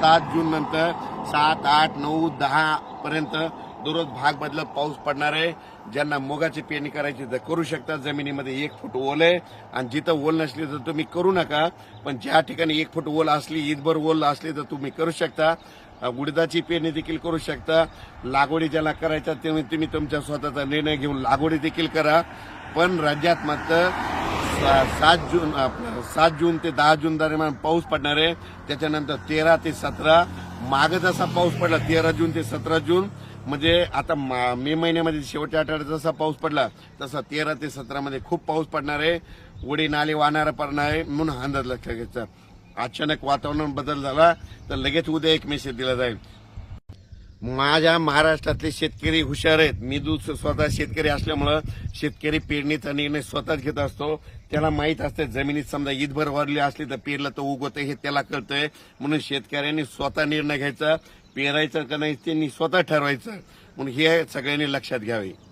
सात जून नंतर सात आठ नऊ दहा पर्यंत दररोज भाग बदलत पाऊस पडणार आहे. ज्यांना मुगाची पेरणी करायची तर करू शकता. जमिनीमध्ये एक फूट ओल आहे. आणि जिथं ओल नसली तर तुम्ही करू नका. पण ज्या ठिकाणी एक फूट ओल असली ईदभर ओल असली तर तुम्ही करू शकता. उडदाची पेरणी देखील करू शकता. लागवडी ज्याला करायच्या तेव्हा तुम्ही तुमच्या स्वतःचा निर्णय घेऊन लागवडी देखील करा. पण राज्यात मात्र सात जून सात जून ते दहा जून दरम्यान पाऊस पडणार आहे. त्याच्यानंतर तेरा ते सतरा माग जसा पाऊस पडला तेरा जून ते सतरा जून म्हणजे आता मा- मे महिन्यामध्ये शेवटच्या आठवड्यात जसा पाऊस पडला तसा तेरा ते सतरामध्ये खूप पाऊस पडणार आहे. उडी नाले वाहणारा पडणार आहे म्हणून अंदाज लक्षात घ्यायचा. अचानक वातावरण बदल झाला तर लगेच उद्या एक मेसेज दिला जाईल. माझ्या महाराष्ट्रातले शेतकरी हुशार आहेत. मी दूध स्वतः शेतकरी असल्यामुळं शेतकरी पेरणीचा निर्णय स्वतःच घेत असतो. त्याला माहीत असते जमिनीत समजा ईदभर वारली असली तर पेरलं तर उगवतं हे त्याला कळतंय. म्हणून शेतकऱ्यांनी स्वतः निर्णय घ्यायचा पेरायचं का नाही त्यांनी स्वतः ठरवायचं. म्हणून हे सगळ्यांनी लक्षात घ्यावे.